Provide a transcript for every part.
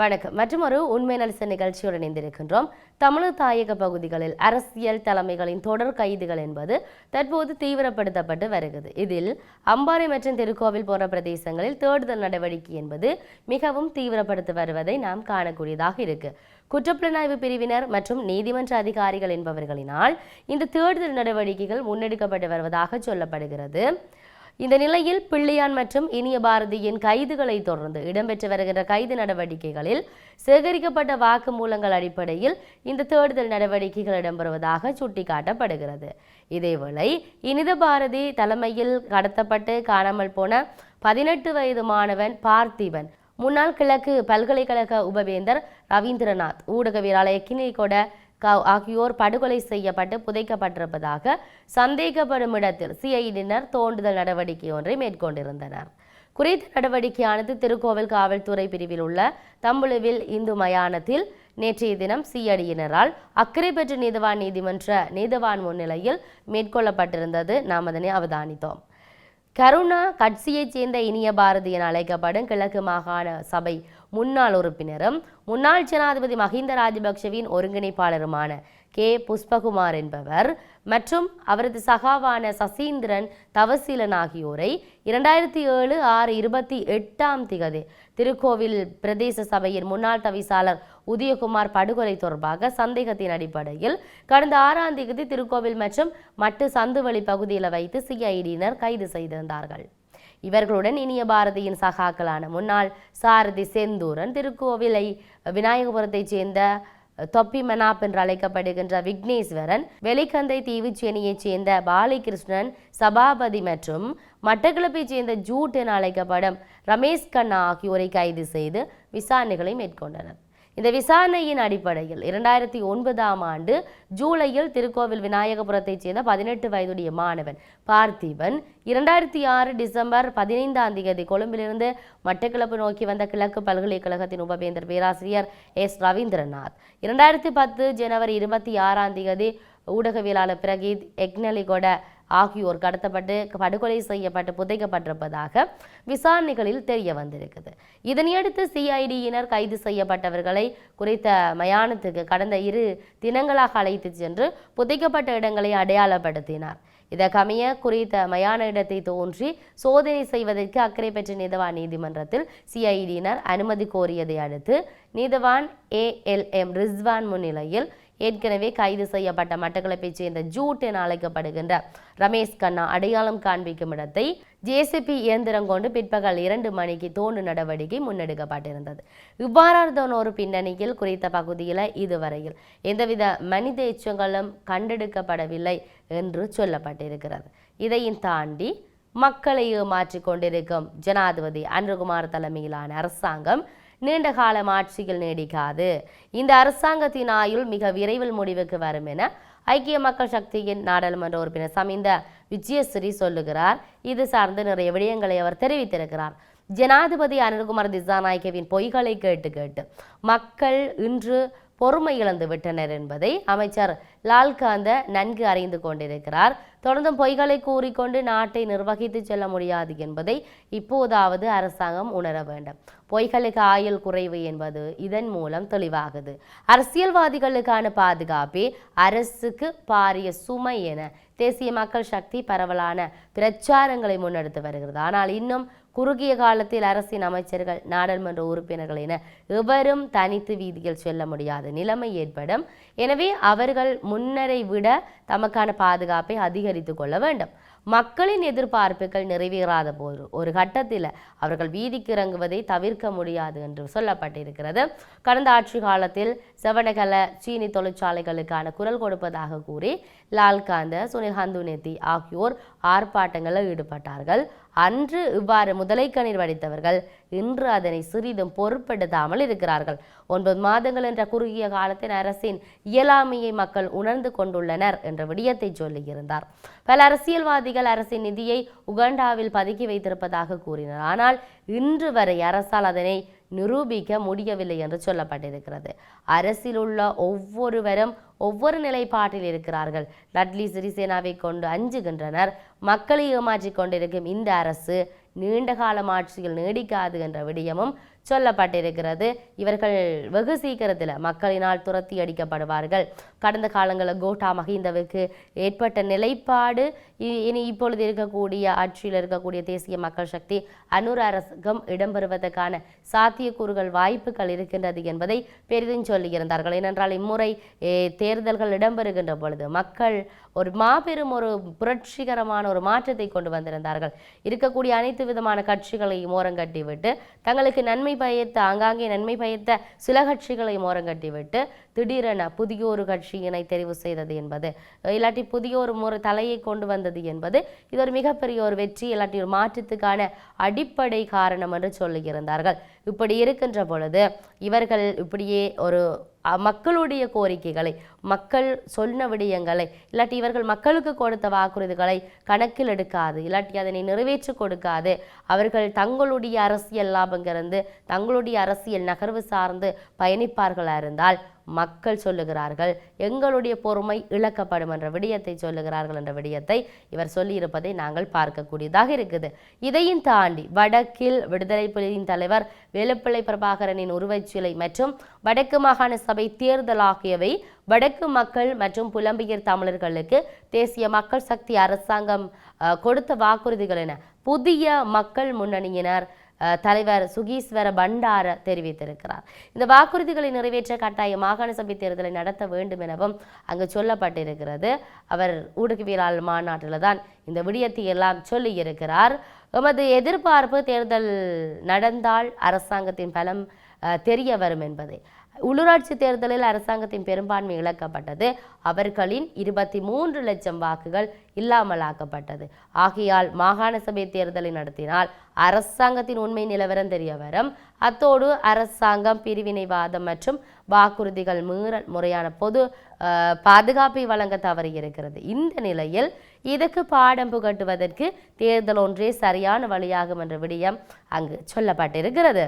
வணக்கம். மற்றும் ஒரு உண்மை நலச நிகழ்ச்சியுடன் இணைந்திருக்கின்றோம். தமிழர் தாயக பகுதிகளில் அரசியல் தலைமைகளின் தொடர் கைதுகள் என்பது தற்போது தீவிரப்படுத்தப்பட்டு வருகிறது. இதில் அம்பாறை மற்றும் திருக்கோவில் போன்ற பிரதேசங்களில் தேடுதல் நடவடிக்கை என்பது மிகவும் தீவிரப்படுத்தி வருவதை நாம் காணக்கூடியதாக இருக்கு. குற்றப்புலனாய்வு பிரிவினர் மற்றும் நீதிமன்ற அதிகாரிகள் என்பவர்களினால் இந்த தேடுதல் நடவடிக்கைகள் முன்னெடுக்கப்பட்டு வருவதாக சொல்லப்படுகிறது. இந்த நிலையில் பிள்ளையான் மற்றும் இனிய பாரதியின் கைதுகளை தொடர்ந்து இடம்பெற்று வருகின்ற கைது நடவடிக்கைகளில் சேகரிக்கப்பட்ட வாக்குமூலங்கள் அடிப்படையில் இந்த தேடுதல் நடவடிக்கைகள் இடம்பெறுவதாக சுட்டிக்காட்டப்படுகிறது. இதேவேளை இனித பாரதி தலைமையில் கடத்தப்பட்டு காணாமல் போன பதினெட்டு வயது மாணவன் பார்த்திபன் முன்னாள் கிழக்கு பல்கலைக்கழக உபவேந்தர் ரவீந்திரநாத் ஊடகவியலாளர் கிணிகொட ஆகியோர் படுகொலை செய்யப்பட்டு புதைக்கப்பட்டிருப்பதாக சந்தேகப்படும் இடத்தில் சிஐடியினர் தோண்டுதல் நடவடிக்கை ஒன்றை மேற்கொண்டிருந்தனர். குறித்த நடவடிக்கையானது திருக்கோவில் காவல்துறை பிரிவில் உள்ள தம்புழுவில் இந்து மயானத்தில் நேற்றைய தினம் சிஐடியினரால் அக்கறை பெற்ற நீதவான் நீதிமன்ற நீதவான் முன்னிலையில் மேற்கொள்ளப்பட்டிருந்தது. நாம் அதனை அவதானித்தோம். கருணா கட்சியைச் சேர்ந்த இனிய பாரதி என அழைக்கப்படும் கிழக்கு மாகாண சபை முன்னாள் உறுப்பினரும் முன்னாள் ஜனாதிபதி மஹிந்த ராஜபக்ஷவின் ஒருங்கிணைப்பாளருமான கே. புஷ்பகுமார் என்பவர் மற்றும் அவரது சகாவான சசீந்திரன் தவசீலன் ஆகியோரை இரண்டாயிரத்தி ஏழு ஆறு இருபத்தி எட்டாம் திகதி திருக்கோவில் பிரதேச சபையின் முன்னாள் தவிசாளர் உதயகுமார் படுகொலை தொடர்பாக சந்தேகத்தின் அடிப்படையில் கடந்த ஆறாம் தேதி திருக்கோவில் மற்றும் மட்டு சந்துவெளி பகுதியில் வைத்து சிஐடியினர் கைது செய்திருந்தார்கள். இவர்களுடன் இனிய பாரதியின் சகாக்களான முன்னாள் சாரதி செந்தூரன் திருக்கோவிலை விநாயகபுரத்தைச் சேர்ந்த தொப்பி மனாப் என்று அழைக்கப்படுகின்ற விக்னேஸ்வரன் வெலிக்கந்தை தீவுச்சேனியைச் சேர்ந்த பாலிகிருஷ்ணன் சபாபதி மற்றும் மட்டக்களப்பைச் சேர்ந்த ஜூட் என அழைக்கப்படும் ரமேஷ் கண்ணா ஆகியோரை கைது செய்து விசாரணைகளை மேற்கொண்டனர். இந்த விசாரணையின் அடிப்படையில் இரண்டாயிரத்தி ஒன்பதாம் ஆண்டு ஜூலையில் திருக்கோவில் விநாயகபுரத்தைச் சேர்ந்த பதினெட்டு வயதுடைய மாணவன் பார்த்திபன் இரண்டாயிரத்தி ஆறு டிசம்பர் பதினைந்தாம் தேதி கொழும்பிலிருந்து மட்டக்களப்பு நோக்கி வந்த கிழக்கு பல்கலைக்கழகத்தின் உபவேந்தர் பேராசிரியர் எஸ். ரவீந்திரநாத். இரண்டாயிரத்தி பத்து ஜனவரி இருபத்தி ஆறாம் தேதி ஊடகவியலாளர் பிரகீத் எக்னலிகொட ஆகியோர் கடத்தப்பட்டு படுகொலை செய்யப்பட்டு புதைக்கப்பட்டிருப்பதாக விசாரணைகளில் தெரிய வந்திருக்குது. இதனையடுத்து சிஐடியினர் கைது செய்யப்பட்டவர்களை குறித்த மயானத்துக்கு கடந்த இரு தினங்களாக அழைத்து சென்று புதைக்கப்பட்ட இடங்களை அடையாளப்படுத்தினார். இதற்கமைய குறித்த மயான இடத்தை தோன்றி சோதனை செய்வதற்கு அக்கறை பெற்ற நீதவான் நீதிமன்றத்தில் சிஐடியினர் அனுமதி கோரியதை அடுத்து நீதவான் ஏ எல் எம் ரிஸ்வான் முன்னிலையில் ஏற்கனவே கைது செய்யப்பட்ட மட்டக்களப்பைச் சேர்ந்த ஜூட் என அழைக்கப்படுகின்ற ரமேஷ் கண்ணா அடையாளம் காண்பிக்கும் இடத்தை ஜேசிபி இயந்திரம் கொண்டு பிற்பகல் இரண்டு மணிக்கு தோண்டு நடவடிக்கை முன்னெடுக்கப்பட்டிருந்தது. இவ்வாறான ஒரு பின்னணியில் குறித்த பகுதியில் இதுவரையில் எந்தவித மனித எச்சங்களும் கண்டெடுக்கப்படவில்லை என்று சொல்லப்பட்டிருக்கிறது. இதையும் தாண்டி மக்களை ஏமாற்றிக் கொண்டிருக்கும் ஜனாதிபதி அன்ருகுமார் தலைமையிலான அரசாங்கம் நீண்ட காலம் ஆட்சியில் நீடிக்காது. இந்த அரசாங்கத்தின் ஆயுள் மிக விரைவில் முடிவுக்கு வரும் என ஐக்கிய மக்கள் சக்தியின் நாடாளுமன்ற உறுப்பினர் சமிந்த விஜயஸ்ரீ சொல்லுகிறார். இது சார்ந்து நிறைய விடயங்களை அவர் தெரிவித்திருக்கிறார். ஜனாதிபதி அனில்குமார் திசாநாயக்கவின் பொய்களை கேட்டு கேட்டு மக்கள் இன்று பொறுமை இழந்து விட்டனர் என்பதை அமைச்சர் லால்காந்த நன்கு அறிந்து கொண்டிருக்கிறார். தொடர்ந்தும் பொய்களை கூறிக்கொண்டு நாட்டை நிர்வகித்து செல்ல முடியாது என்பதை இப்போதாவது அரசாங்கம் உணர வேண்டும். பொய்களுக்கு ஆயுள் குறைவு என்பது இதன் மூலம் தெளிவாகுது. அரசியல்வாதிகளுக்கான பாதுகாப்பே அரசுக்கு பாரிய சுமை என தேசிய மக்கள் சக்தி பரவலான பிரச்சாரங்களை முன்னெடுத்து வருகிறது. ஆனால் இன்னும் குறுகிய காலத்தில் அரசின் அமைச்சர்கள் நாடாளுமன்ற உறுப்பினர்கள் என எவரும் தனித்து வீதியில் செல்ல முடியாத நிலைமை ஏற்படும். எனவே அவர்கள் முன்னரை விட தமக்கான பாதுகாப்பை அதிகரித்து கொள்ள வேண்டும். மக்களின் எதிர்பார்ப்புகள் நிறைவேறாத போது ஒரு கட்டத்தில் அவர்கள் வீதிக்கு இறங்குவதை தவிர்க்க முடியாது என்று சொல்லப்பட்டிருக்கிறது. கடந்த ஆட்சி காலத்தில் செவனகல சீனி தொழிற்சாலைகளுக்கான குரல் கொடுப்பதாக கூறி லால்காந்த சுனில் ஹந்துனெத்தி ஆகியோர் ஆர்ப்பாட்டங்களில் ஈடுபட்டார்கள். அன்று இவ்வாறு முதலை கண்ணீர் வடித்தவர்கள் இன்று அதனை சிறிதும் பொருட்படுத்தாமல் இருக்கிறார்கள். ஒன்பது மாதங்கள் என்ற குறுகிய காலத்தில் அரசின் இயலாமையை மக்கள் உணர்ந்து கொண்டுள்ளனர் என்ற விடயத்தை சொல்லியிருந்தார். பல அரசியல்வாதிகள் அரசின் நிதியை உகண்டாவில் பதுக்கி வைத்திருப்பதாக கூறினர். ஆனால் இன்று வரை அரசால் அதனை நிரூபிக்க முடியவில்லை என்று சொல்லப்பட்டிருக்கிறது. அரசில் உள்ள ஒவ்வொருவரும் ஒவ்வொரு நிலைப்பாட்டில் இருக்கிறார்கள். லட்லி சிறிசேனாவை கொண்டு அஞ்சுகின்றனர். மக்களை ஏமாற்றிக் கொண்டிருக்கும் இந்த அரசு நீண்ட காலம் ஆட்சியில் நீடிக்காது என்ற விடயமும் சொல்லப்பட்டிருக்கிறது. இவர்கள் வெகு சீக்கிரத்தில் மக்களினால் துரத்தி அடிக்கப்படுவார்கள். கடந்த காலங்களில் கோட்டா மஹிந்தவுக்கு ஏற்பட்ட நிலைப்பாடு இனி இப்பொழுது இருக்கக்கூடிய ஆட்சியில் இருக்கக்கூடிய தேசிய மக்கள் சக்தி அனுர் அரசகம் இடம்பெறுவதற்கான சாத்தியக்கூறுகள் வாய்ப்புகள் இருக்கின்றது என்பதை பெரிதும் சொல்லியிருந்தார்கள். ஏனென்றால் இம்முறை தேர்தல்கள் இடம்பெறுகின்ற பொழுது மக்கள் ஒரு மாபெரும் ஒரு புரட்சிகரமான ஒரு மாற்றத்தை கொண்டு வந்திருந்தார்கள். இருக்கக்கூடிய அனைத்து விதமான கட்சிகளையும் ஓரங்கட்டி விட்டு தங்களுக்கு நன்மை பயத்த ஆங்காங்கே நன்மை பயத்த சில கட்சிகளையும் ஓரங்கட்டி விட்டு திடீரென புதிய ஒரு கட்சியினை தெரிவு செய்தது என்பது இல்லாட்டி புதிய ஒரு முறை தலையை கொண்டு வந்தது என்பது இது ஒரு மிகப்பெரிய ஒரு வெற்றி இல்லாட்டி ஒரு மாற்றத்துக்கான அடிப்படை காரணம் என்று சொல்லியிருந்தார்கள். இப்படி இருக்கின்ற பொழுது இவர்கள் இப்படியே ஒரு மக்களுடைய கோரிக்கைகளை மக்கள் சொன்ன விடயங்களை இல்லாட்டி இவர்கள் மக்களுக்கு கொடுத்த வாக்குறுதிகளை கணக்கில் எடுக்காது இல்லாட்டி அதனை நிறைவேற்றி கொடுக்காது அவர்கள் தங்களுடைய அரசியல் லாபங்கிறது தங்களுடைய அரசியல் நகர்வு சார்ந்து பயணிப்பார்களாக இருந்தால் மக்கள் சொல்லுகிறார்கள். எங்களுடைய பொறுமை இழக்கப்படும் என்ற விடயத்தை சொல்லுகிறார்கள் என்ற விடயத்தை இவர் சொல்லியிருப்பதை நாங்கள் பார்க்கக்கூடியதாக இருக்குது. இதையும் தாண்டி வடக்கில் விடுதலை புலியின் தலைவர் வேலுப்பிள்ளை பிரபாகரனின் உருவச்சிலை மற்றும் வடக்கு மாகாண சபை தேர்தல் ஆகியவை வடக்கு மக்கள் மற்றும் புலம்பெயர் தமிழர்களுக்கு தேசிய மக்கள் சக்தி அரசாங்கம் கொடுத்த வாக்குறுதிகள் என புதிய மக்கள் முன்னணியினர் தலைவர் சுகீஸ்வர பண்டார தெரிவித்திருக்கிறார். இந்த வாக்குறுதிகளை நிறைவேற்ற கட்டாய மாகாண சபை தேர்தலை நடத்த வேண்டும் எனவும் அங்கு சொல்லப்பட்டிருக்கிறது. அவர் ஊடகவியலாளர் மாநாட்டில் தான் இந்த விடயத்தை எல்லாம் சொல்லியிருக்கிறார். எமது எதிர்பார்ப்பு தேர்தல் நடந்தால் அரசாங்கத்தின் பலம் தெரிய வரும் என்பதை. உள்ளூராட்சி தேர்தலில் அரசாங்கத்தின் பெரும்பான்மை இழக்கப்பட்டது. அவர்களின் இருபத்தி மூன்று லட்சம் வாக்குகள் இல்லாமலாக்கப்பட்டது. ஆகையால் மாகாண சபை தேர்தலை நடத்தினால் அரசாங்கத்தின் உண்மை நிலவரம் தெரிய வரும். அத்தோடு அரசாங்கம் பிரிவினைவாதம் மற்றும் வாக்குறுதிகள் மீறல் முறையான பொது பாதுகாப்பை வழங்க தவறியிருக்கிறது இந்த நிலையில் இதற்கு பாடம் புகட்டுவதற்கு தேர்தல் ஒன்றே சரியான வழியாகும் என்ற விடயம் அங்கு சொல்லப்பட்டிருக்கிறது.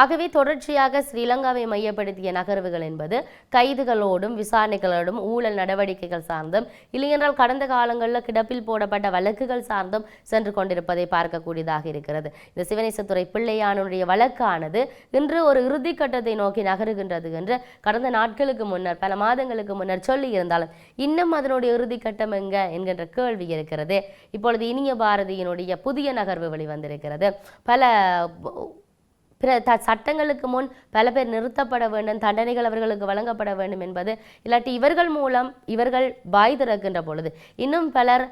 ஆகவே தொடர்ச்சியாக ஸ்ரீலங்காவை மையப்படுத்திய நகர்வுகள் என்பது கைதுகளோடும் விசாரணைகளோடும் ஊழல் நடவடிக்கைகள் சார்ந்தும் இல்லையென்றால் கடந்த காலங்களில் கிடப்பில் போடப்பட்ட வழக்குகள் சார்ந்தும் சென்று கொண்டிருப்பதை பார்க்கக்கூடியதாக இருக்கிறது. இந்த சிவனேசத்துறை பிள்ளையானுடைய வழக்கானது இன்று ஒரு இறுதிக்கட்டத்தை நோக்கி நகருகின்றது என்று கடந்த நாட்களுக்கு முன்னர் பல மாதங்களுக்கு முன்னர் சொல்லி இருந்தாலும் இன்னும் அதனுடைய இறுதிக்கட்டம் எங்க என்கின்ற கேள்வி இருக்கிறது. இப்பொழுது இனிய பாரதியினுடைய புதிய நகர்வு வெளிவந்திருக்கிறது. பல பிற த சட்டங்களுக்கு முன் பல பேர் நிறுத்தப்பட வேண்டும் தண்டனைகள் அவர்களுக்கு வழங்கப்பட வேண்டும் என்பது இல்லாட்டி இவர்கள் மூலம் இவர்கள் வாய் திறக்கின்ற பொழுது இன்னும் பலர்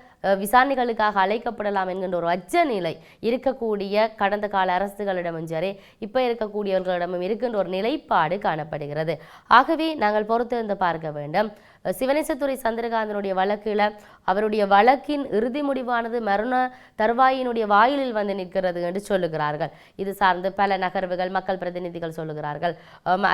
விசாரணைகளுக்காக அழைக்கப்படலாம் என்கின்ற ஒரு அச்ச நிலை இருக்கக்கூடிய கடந்த கால அரசுகளிடமும் சரி இப்போ இருக்கக்கூடியவர்களிடமும் இருக்கின்ற ஒரு நிலைப்பாடு காணப்படுகிறது. ஆகவே நாங்கள் பொறுத்திருந்து பார்க்க வேண்டும். சிவனேசத்துறை சந்திரகாந்தனுடைய வழக்கில் அவருடைய வழக்கின் இறுதி முடிவானது மரண தருவாயினுடைய வாயிலில் வந்து நிற்கிறது என்று சொல்லுகிறார்கள். இது சார்ந்து பல நகர்வுகள் மக்கள் பிரதிநிதிகள் சொல்லுகிறார்கள்.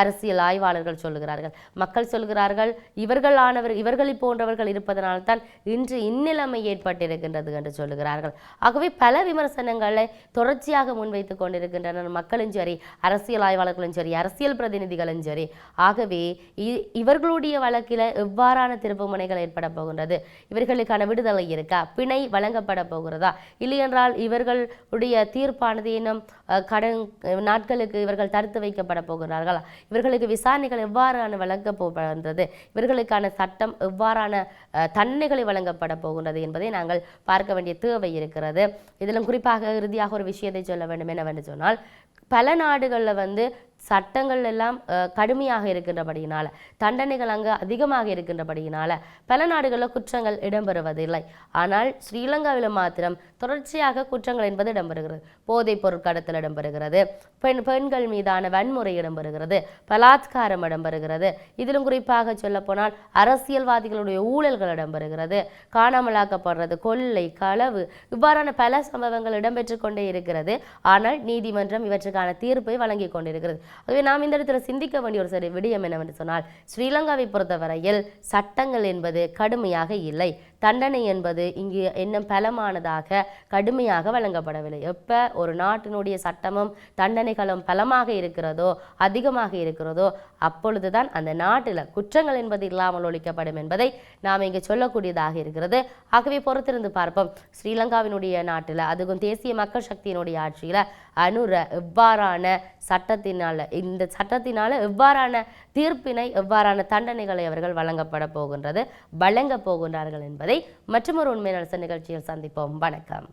அரசியல் ஆய்வாளர்கள் சொல்லுகிறார்கள். மக்கள் சொல்லுகிறார்கள் இவர்களானவர் இவர்களை போன்றவர்கள் இருப்பதனால்தான் இன்று இந்நிலைமை ஏற்பட்டிருக்கின்றது என்று சொல்லுகிறார்கள். ஆகவே பல விமர்சனங்களை தொடர்ச்சியாக முன்வைத்துக் கொண்டிருக்கின்றனர் மக்களும் சரி அரசியல் ஆய்வாளர்களும் சரி அரசியல் பிரதிநிதிகளும் சரி. ஆகவே இ- இவர்களுடைய வழக்கில் எவ்வாறான திருப்புமுனைகள் ஏற்பட போகின்றது? இவர்களுக்கான விடுதலை இருக்கா? பிணை வழங்கப்பட போகிறதா? இல்லையென்றால் இவர்களுடைய தீர்ப்பானது இன்னும் கடன் நாட்களுக்கு இவர்கள் தடுத்து வைக்கப்பட போகிறார்களா இவர்களுக்கு விசாரணைகள் எவ்வாறான வழங்க போகின்றது இவர்களுக்கான சட்டம் எவ்வாறான அஹ், தண்டனைகளை வழங்கப்பட போகின்றது என்பதை நாங்கள் பார்க்க வேண்டிய தேவை இருக்கிறது. இதிலும் குறிப்பாக இறுதியாக ஒரு விஷயத்தை சொல்ல வேண்டும் என்னவென்று சொன்னால் பல நாடுகளில் வந்து சட்டங்கள் எல்லாம் கடுமையாக இருக்கின்றபடியினால் தண்டனைகள் அங்கு அதிகமாக இருக்கின்றபடியினால் பல நாடுகளில் குற்றங்கள் இடம்பெறுவதில்லை. ஆனால் ஸ்ரீலங்காவில் மாத்திரம் தொடர்ச்சியாக குற்றங்கள் என்பது இடம்பெறுகிறது. போதைப் பொருட்கடத்தல் இடம்பெறுகிறது. பெண் பெண்கள் மீதான வன்முறை இடம்பெறுகிறது. பலாத்காரம் இடம்பெறுகிறது. இதிலும் குறிப்பாக சொல்லப்போனால் அரசியல்வாதிகளுடைய ஊழல்கள் இடம்பெறுகிறது. காணாமலாக்கப்படுறது கொள்ளை களவு இவ்வாறான பல சம்பவங்கள் இடம்பெற்று கொண்டே இருக்கிறது. ஆனால் நீதிமன்றம் இவற்றுக்கான தீர்ப்பை வழங்கி கொண்டிருக்கிறது. ஆகவே நாம் இந்த இடத்துல சிந்திக்க வேண்டிய ஒரு சரி விடயம் என்னவென்று சொன்னால் ஸ்ரீலங்காவை பொறுத்தவரையில் சட்டங்கள் என்பது கடுமையாக இல்லை. தண்டனை என்பது இங்கு இன்னும் பலமானதாக கடுமையாக வழங்கப்படவில்லை. எப்போ ஒரு நாட்டினுடைய சட்டமும் தண்டனைகளும் பலமாக இருக்கிறதோ அதிகமாக இருக்கிறதோ அப்பொழுதுதான் அந்த நாட்டில் குற்றங்கள் என்பது இல்லாமல் ஒழிக்கப்படும் என்பதை நாம் இங்கு சொல்லக்கூடியதாக இருக்கிறது. ஆகவே பொறுத்திருந்து பார்ப்போம். ஸ்ரீலங்காவினுடைய நாட்டில் அதுவும் தேசிய மக்கள் சக்தியினுடைய ஆட்சியில் அனுர எவ்வாறான சட்டத்தினால இந்த சட்டத்தினால எவ்வாறான தீர்ப்பினை எவ்வாறான தண்டனைகளை அவர்கள் வழங்கப்பட போகின்றது வழங்க போகின்றார்கள் என்பதை மற்றொரு உண்மை நிகழ்ச்சியில் சந்திப்போம். வணக்கம்.